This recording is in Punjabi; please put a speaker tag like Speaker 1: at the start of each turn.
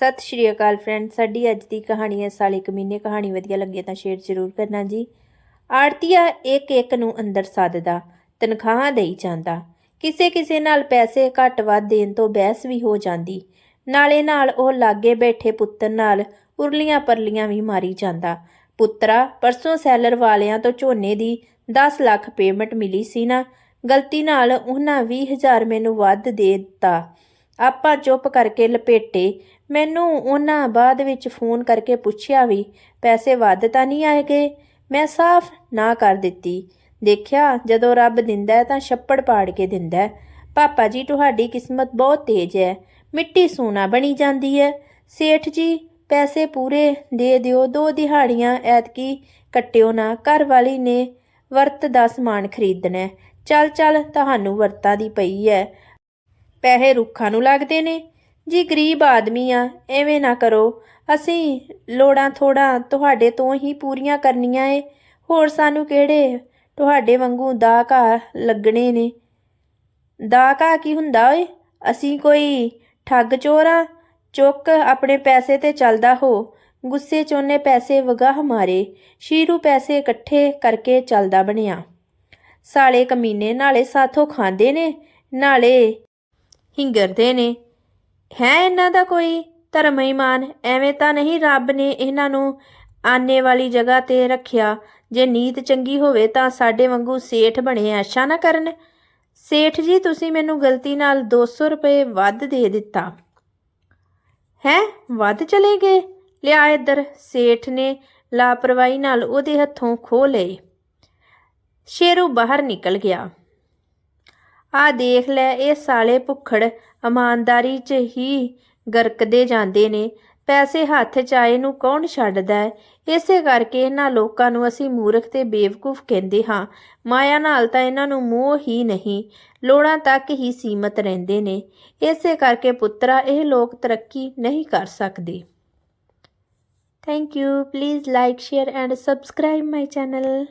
Speaker 1: ਸਤਿ ਸ਼੍ਰੀ ਅਕਾਲ ਫਰੈਂਡ ਸਾਡੀ ਅੱਜ ਦੀ ਕਹਾਣੀ ਹੈ ਸਾਲੇ ਕਮੀਨੇ ਕਹਾਣੀ ਵਧੀਆ ਲੱਗੇ ਤਾਂ ਸ਼ੇਅਰ ਜ਼ਰੂਰ ਕਰਨਾ ਜੀ। ਆੜਤੀਆ ਇੱਕ ਇੱਕ ਨੂੰ ਅੰਦਰ ਸੱਦਦਾ, ਤਨਖਾਹਾਂ ਦੇਈ ਜਾਂਦਾ। ਕਿਸੇ ਕਿਸੇ ਨਾਲ ਪੈਸੇ ਘੱਟ ਵੱਧ ਦੇਣ ਤੋਂ ਬਹਿਸ ਵੀ ਹੋ ਜਾਂਦੀ। ਨਾਲੇ ਨਾਲ ਉਹ ਲਾਗੇ ਬੈਠੇ ਪੁੱਤਰ ਨਾਲ ਉਰਲੀਆਂ ਪਰਲੀਆਂ ਵੀ ਮਾਰੀ ਜਾਂਦਾ। ਪੁੱਤਰਾ, ਪਰਸੋਂ ਸੈਲਰ ਵਾਲਿਆਂ ਤੋਂ ਝੋਨੇ ਦੀ 10 ਲੱਖ ਪੇਮੈਂਟ ਮਿਲੀ ਸੀ ਨਾ, ਗਲਤੀ ਨਾਲ ਉਹਨਾਂ 20000 ਮੈਨੂੰ ਵੱਧ ਦੇ ਦਿੱਤਾ। ਆਪਾਂ ਚੁੱਪ ਕਰਕੇ ਲਪੇਟੇ। ਮੈਨੂੰ ਉਹਨਾਂ ਬਾਅਦ ਵਿੱਚ ਫੋਨ ਕਰਕੇ ਪੁੱਛਿਆ ਵੀ, ਪੈਸੇ ਵੱਧ ਤਾਂ ਨਹੀਂ ਆਏਗੇ ਮੈਂ ਸਾਫ਼ ਨਾ ਕਰ ਦਿੱਤੀ। ਦੇਖਿਆ, ਜਦੋਂ ਰੱਬ ਦਿੰਦਾ ਤਾਂ ਛੱਪੜ ਪਾੜ ਕੇ ਦਿੰਦਾ ਪਾਪਾ ਜੀ, ਤੁਹਾਡੀ ਕਿਸਮਤ ਬਹੁਤ ਤੇਜ਼ ਹੈ। ਮਿੱਟੀ ਸੋਨਾ ਬਣੀ ਜਾਂਦੀ ਹੈ। ਸੇਠ ਜੀ, ਪੈਸੇ ਪੂਰੇ ਦੇ ਦਿਓ। ਦੋ ਦਿਹਾੜੀਆਂ ਐਤਕੀ ਕੱਟਿਓ ਨਾ। ਘਰ ਵਾਲੀ ਨੇ ਵਰਤ ਦਾ ਸਮਾਨ ਖਰੀਦਣਾ ਚੱਲ ਚੱਲ ਤੁਹਾਨੂੰ ਵਰਤਾਂ ਦੀ ਪਈ ਹੈ। ਪੈਸੇ ਰੁੱਖਾਂ ਨੂੰ ਲੱਗਦੇ ਨੇ। ਜੀ ਗਰੀਬ ਆਦਮੀ ਆ, ਐਵੇਂ ਨਾ ਕਰੋ। ਅਸੀਂ ਲੋੜਾਂ ਥੋੜਾ ਤੁਹਾਡੇ ਤੋਂ ਹੀ ਪੂਰੀਆਂ ਕਰਨੀਆਂ ਏ। ਹੋਰ ਸਾਨੂੰ ਕਿਹੜੇ ਤੁਹਾਡੇ ਵਾਂਗੂ ਦਾ ਘਾ ਲੱਗਣੇ ਨੇ? ਦਾ ਘਾ ਕੀ ਹੁੰਦਾ ਓਏ? ਅਸੀਂ ਕੋਈ ਠੱਗ ਚੋਰ ਆ, ਚੁੱਕ ਆਪਣੇ ਪੈਸੇ ਤੇ ਚੱਲਦਾ ਹੋ। ਗੁੱਸੇ 'ਚ ਉਹਨੇ ਪੈਸੇ ਵਗਾਹ ਮਾਰੇ, ਸ਼ੀਰੂ ਪੈਸੇ ਇਕੱਠੇ ਕਰਕੇ ਚੱਲਦਾ ਬਣਿਆ। ਸਾਲੇ ਕਮੀਨੇ ਨਾਲੇ ਸਾਥੋਂ ਖਾਂਦੇ ਨੇ, ਨਾਲੇ ਹਿੰਗਰਦੇ ਨੇ। ਹੈ ਇਹਨਾਂ ਦਾ ਕੋਈ ਧਰਮ ਇਮਾਨ ਐਵੇਂ ਤਾਂ ਨਹੀਂ ਰੱਬ ਨੇ ਇਹਨਾਂ ਨੂੰ ਆਨੇ ਵਾਲੀ ਜਗ੍ਹਾ ਤੇ ਰੱਖਿਆ। ਜੇ ਨੀਤ ਚੰਗੀ ਹੋਵੇ ਤਾਂ ਸਾਡੇ ਵਾਂਗੂ ਸੇਠ ਬਣੇ ਐਸ਼ਾ ਨਾ ਕਰਨ। ਸੇਠ ਜੀ, ਤੁਸੀਂ ਮੈਨੂੰ ਗਲਤੀ ਨਾਲ 200 ਰੁਪਏ ਵੱਧ ਦੇ ਦਿੱਤਾ। ਹੈ, ਵੱਧ ਚਲੇ ਗਏ? ਲਿਆ ਇੱਧਰ। ਸੇਠ ਨੇ ਲਾਪਰਵਾਹੀ ਨਾਲ ਉਹਦੇ ਹੱਥੋਂ ਖੋ ਲਏ। ਸ਼ੇਰੂ ਬਾਹਰ ਨਿਕਲ ਗਿਆ। ਆ ਦੇਖ ਲੈ, ਇਹ ਸਾਲੇ ਭੁੱਖੜ ਇਮਾਨਦਾਰੀ 'ਚ ਹੀ ਗਰਕਦੇ ਜਾਂਦੇ ਨੇ। ਪੈਸੇ ਹੱਥ 'ਚ ਆਏ ਨੂੰ ਕੌਣ ਛੱਡਦਾ ਹੈ? ਇਸੇ ਕਰਕੇ ਇਹਨਾਂ ਲੋਕਾਂ ਨੂੰ ਅਸੀਂ ਮੂਰਖ ਤੇ ਬੇਵਕੂਫ ਕਹਿੰਦੇ ਹਾਂ। ਮਾਇਆ ਨਾਲ ਤਾਂ ਇਹਨਾਂ ਨੂੰ ਮੋਹ ਹੀ ਨਹੀਂ, ਲੋੜਾਂ ਤੱਕ ਹੀ ਸੀਮਤ ਰਹਿੰਦੇ ਨੇ। ਇਸੇ ਕਰਕੇ ਪੁੱਤਰਾ, ਇਹ ਲੋਕ ਤਰੱਕੀ ਨਹੀਂ ਕਰ ਸਕਦੇ। Thank you please like share and subscribe my channel